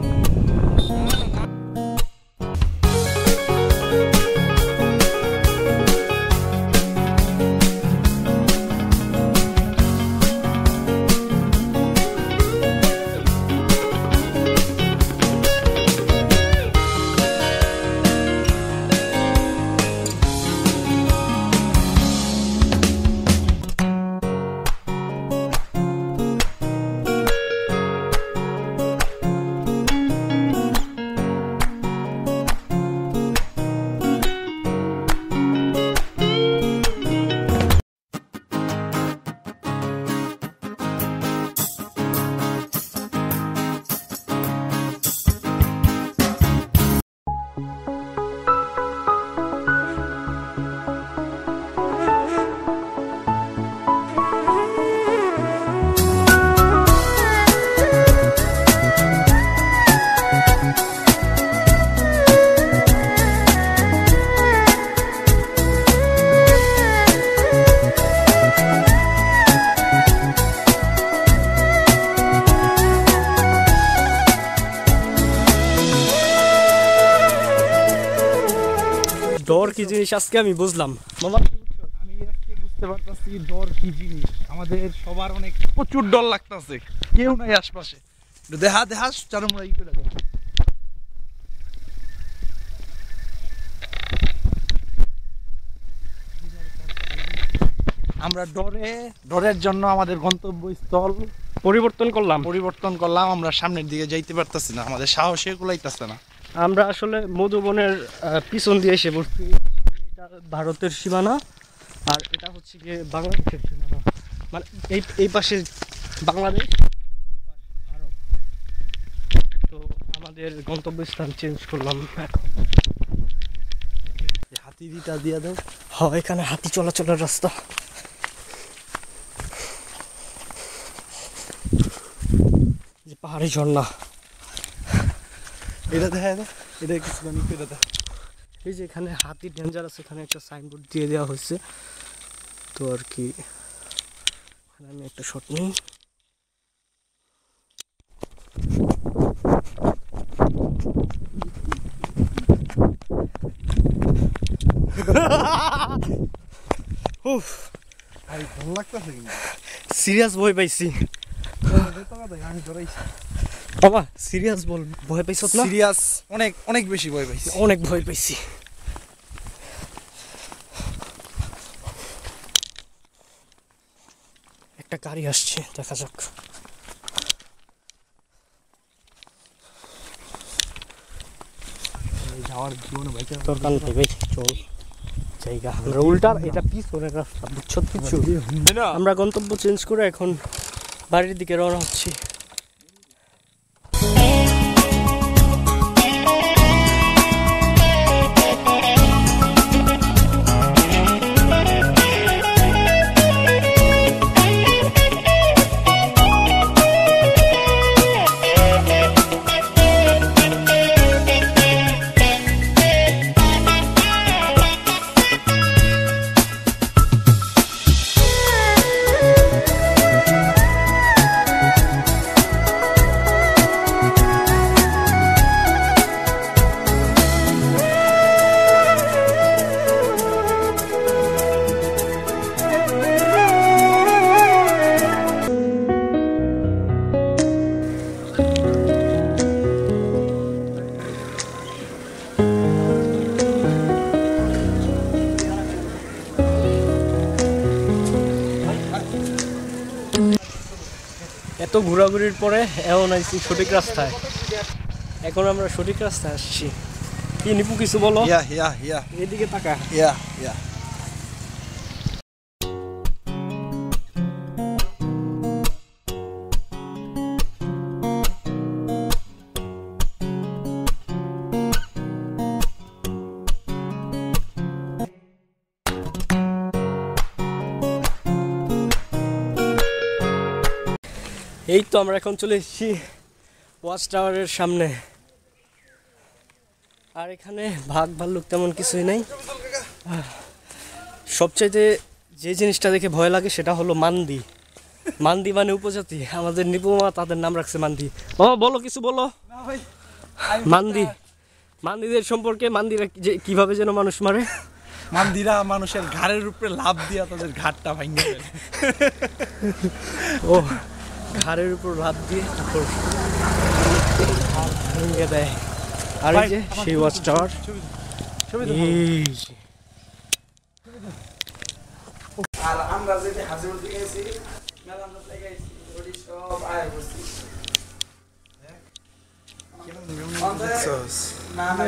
Bye. ডর কি জিনিস আজকে আমি বুঝলাম। মামা আমি আজকে বুঝতে পারতাছি ডর কি জিনিস। আমাদের সবার অনেক প্রচুর ডর লাগতাছে। কেউ নাই আশপাশে। দেহা দেহা চারমরা ই করে আমরা ডরে ডরের জন্য আমাদের গন্তব্যস্থল পরিবর্তন করলাম। পরিবর্তন করলাম। আমরা সামনের দিকে যাইতে পারতাছি না। আমাদের সাহসে কুলাইতেছে না। আমরা আসলে মধুবনের পিছন দিয়ে এসে পড়ছি। এটা ভারতের সীমানা, আর এটা হচ্ছে গিয়ে বাংলাদেশের সীমানা। মানে এই এই পাশে বাংলাদেশ ভারত। তো আমাদের গন্তব্যস্থান চেঞ্জ করলাম হাতি দিটা দিয়ে দাও। হয় এখানে হাতি চলাচলের রাস্তা। যে পাহাড়ি ঝর্ণা। এটা দেখা দাও এটা কিছু গানি করে দাও এই যে এখানে হাতি ডেঞ্জার আছে এখানে একটা সাইনবোর্ড দিয়ে দেওয়া হয়েছে তো আর কি আমি একটা শট নিই উফ ভাই ভালো লাগতেছে কিন্তু সিরিয়াস ভয় পাইছি আমি বাবা সিরিয়াস বল ভয় পাইছ না? সিরিয়াস অনেক অনেক বেশি ভয় পাইছি। অনেক ভয় পাইছি। একটা গাড়ি আসছে দেখা যাক। যাওয়ার জীবনে বাইকে দরকার নেই ভাই চল। জায়গা। আমরা উল্টা এটা পিছনের রাস্তা। বুঝছ কিছু আমরা গন্তব্য চেঞ্জ করে এখন বাড়ির দিকে রওনা হচ্ছি। এত ঘোরাঘুরির পরে এমন আইছি সঠিক রাস্তায়। এখন আমরা সঠিক রাস্তায় আসছি। কি নিপু কিছু বলো? ইয়া ইয়া ইয়া। এদিকে তাকা। ইয়া ইয়া। এই তো আমরা এখন চলে এসেছি ওয়াচ টাওয়ারের সামনে। আর এখানে ভাগ ভাল্লুক তেমন কিছুই নাই। সবচাইতে যে জিনিসটা দেখে ভয় লাগে সেটা হলো মান্দি। মান্দি মানে উপজাতি। আমাদের নিপুমা তাদের নাম রাখছে মান্দি। ও বলো কিছু বলো। মান্দি। মান্দিদের সম্পর্কে মান্দিরা যে কীভাবে যেন মানুষ মারে। মান্দিরা মানুষের ঘাড়ের উপরে লাভ দিয়া তাদের ঘাটটা ভাঙে ও ঘাড়ের উপর লাভ দিয়ে তারপর ভেঙে দেয়। আর এই যে সেই ওয়াচ টাওয়ার। আর আমরা যেটা হাজির দিকে গেছি মেলা আমরা গেছি ওডি সব আয় বসছি না না